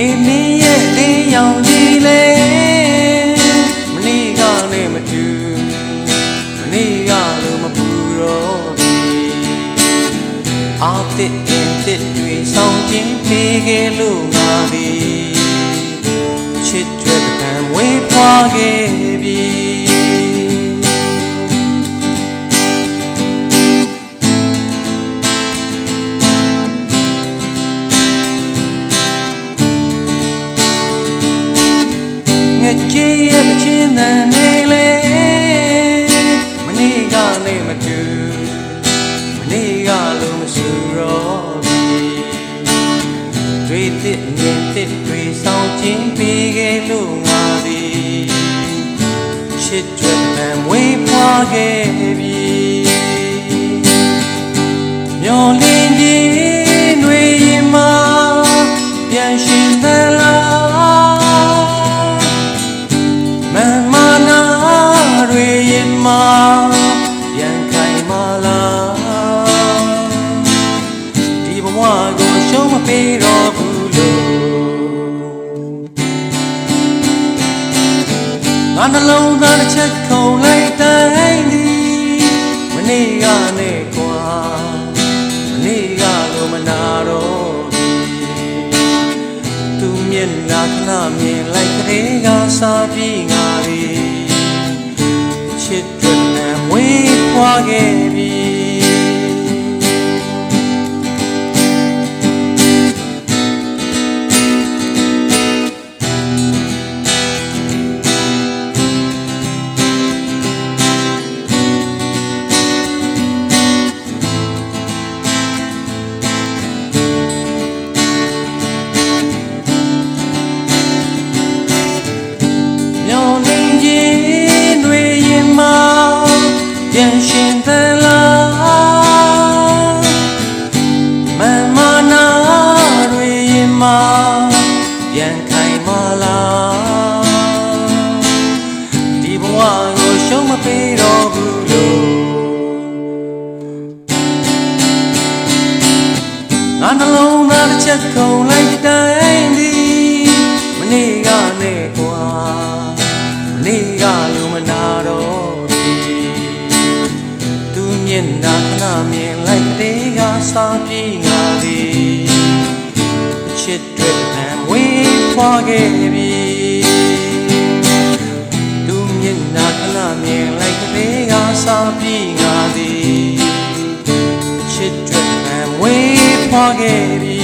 ဒီမင်းရဲ့လေရောင်ကြီးလေမနေ့ကနေမတူမနေ့ကလို့မပူတော့ဘူးအာတစ်တင်တစ်တွေဆောင်ချင်းပေးခဲ့လို့ငါဒီချစ်ကြွယ်ပံဝေးပွားခဲ့ ပြီငါကြည့်ရမချင်းတန်နေလေမနေ့ကနေမတူမနေ့ကလို့မဆူတော့ဘူးတွေးတစ်မြင်တစ်တွေဆောင်ခြင်းပေးခဲ့လို့ငါသည်ချစ်ကြွယ်တန်ဝေးဖွာခဲ့ပြီမျောလင်းခြင်းတွေရင်မှာပြန်ရှင်သလား ငါနှလုံးသားတစ်ချက်ခုန်လိုက်တိုင်းဒီမနေ့ကနဲ့ကွာမနေ့ကလို့မနာတော့ဘူးသူမျက်နှာခဏမြင်လိုက်ကလေးကစားပြီးငါလေးချစ်တွင်နဲ့မွေးဖွားခဲ့ မမနာတွေရင်မှာပြန်ခိုင်မာလားဒီဘဝကိုရှုံးမပေးတော့ဘူးလို့ငါနှလုံးသားတစ်ချက်ခုန်လိုက်တိုင်းဒီမနေ့ကနဲ့ကွာမနေ့ကလို့မနာတော့ဘူးသူမျက်နှာခဏမြင်လိုက်က လေးကစားပြေးငါသည်ချစ်တွေအံဝေးဖွာခဲ့ပြီသူမျက်နှာခဏမြင်လိုက်ကလေးကစားပြေးငါသည်ချစ်တွေအံဝေးဖွာခဲ့ပြီ